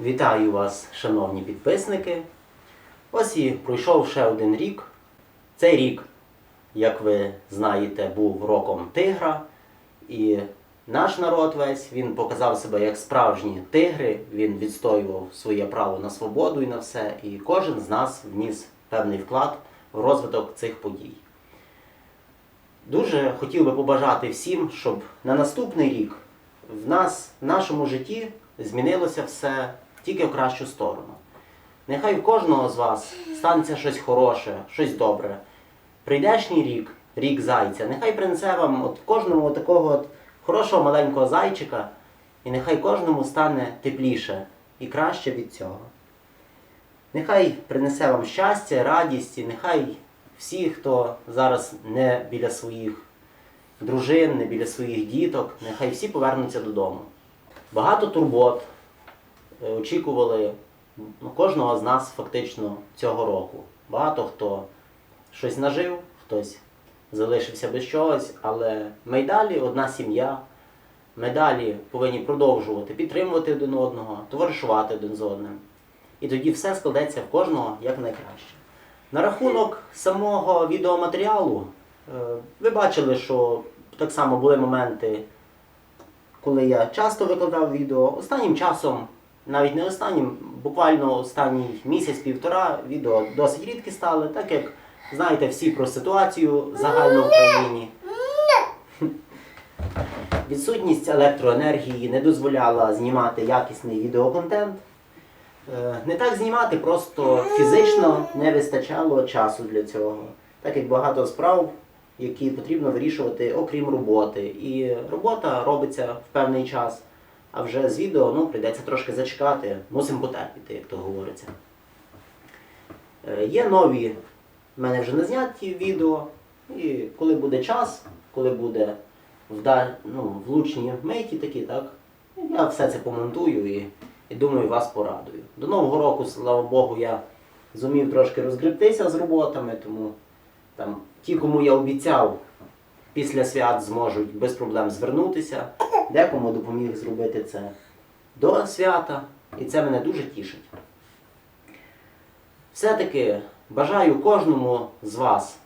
Вітаю вас, шановні підписники. Ось і пройшов ще один рік. Цей рік, як ви знаєте, був роком тигра. І наш народ весь він показав себе як справжні тигри. Він відстоював своє право на свободу і на все. І кожен з нас вніс певний вклад в розвиток цих подій. Дуже хотів би побажати всім, щоб на наступний рік в нас, в нашому житті змінилося все тільки в кращу сторону. Нехай в кожного з вас станеться щось хороше, щось добре. Прийдешній рік, рік зайця, нехай принесе вам от кожному такого от хорошого маленького зайчика, і нехай кожному стане тепліше і краще від цього. Нехай принесе вам щастя, радість, і нехай всі, хто зараз не біля своїх дружин, не біля своїх діток, нехай всі повернуться додому. Багато турбот очікували ну, кожного з нас фактично цього року. Багато хто щось нажив, хтось залишився без чогось, але ми й далі одна сім'я. Ми далі повинні продовжувати підтримувати один одного, товаришувати один з одним. І тоді все складеться в кожного як найкраще. На рахунок самого відеоматеріалу, е, ви бачили, що так само були моменти, коли я часто викладав відео. Останнім часом, навіть не останнім, буквально останній місяць-півтора відео досить рідкі стали, так як знаєте всі про ситуацію загально в країні. Відсутність електроенергії не дозволяла знімати якісний відеоконтент. Е, Не так знімати, просто фізично не вистачало часу для цього. Так як багато справ, які потрібно вирішувати, окрім роботи. І робота робиться в певний час, а вже з відео ну, прийдеться трошки зачекати, мусимо потерпіти, як то говориться. Е, Є нові в мене вже не зняті відео, і коли буде час, коли буде вда... ну, влучні миті такі, так, я все це помонтую і, і думаю, вас порадую. До Нового року, слава Богу, я зумів трошки розгребтися з роботами, тому там ті, кому я обіцяв, після свят зможуть без проблем звернутися. Декому допоміг зробити це до свята, і це мене дуже тішить. Все-таки бажаю кожному з вас.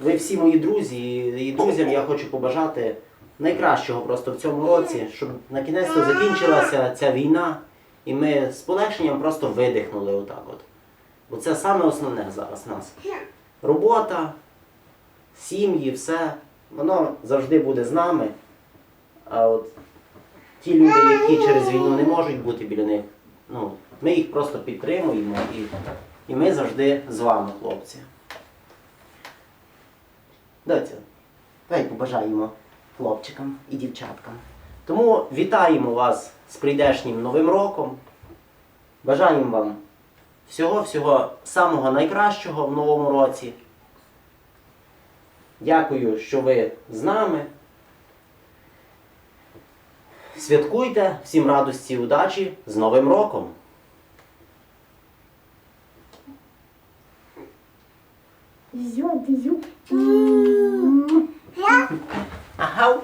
Ви всі мої друзі, і- друзям я хочу побажати найкращого просто в цьому році, щоб на кінець закінчилася ця війна, і ми з полегшенням просто видихнули отак от. Бо це саме основне зараз нас. Робота, сім'ї, все, воно завжди буде з нами. А от ті люди, які через війну не можуть бути біля них, ну, ми їх просто підтримуємо і, і ми завжди з вами, хлопці. Доця, давай побажаємо хлопчикам і дівчаткам. Тому вітаємо вас з прийдешнім Новим роком. Бажаємо вам всього-всього самого найкращого в новому році. Дякую, що ви з нами. Святкуйте всім радості і удачі з Новим роком! Зю, зю. Ага.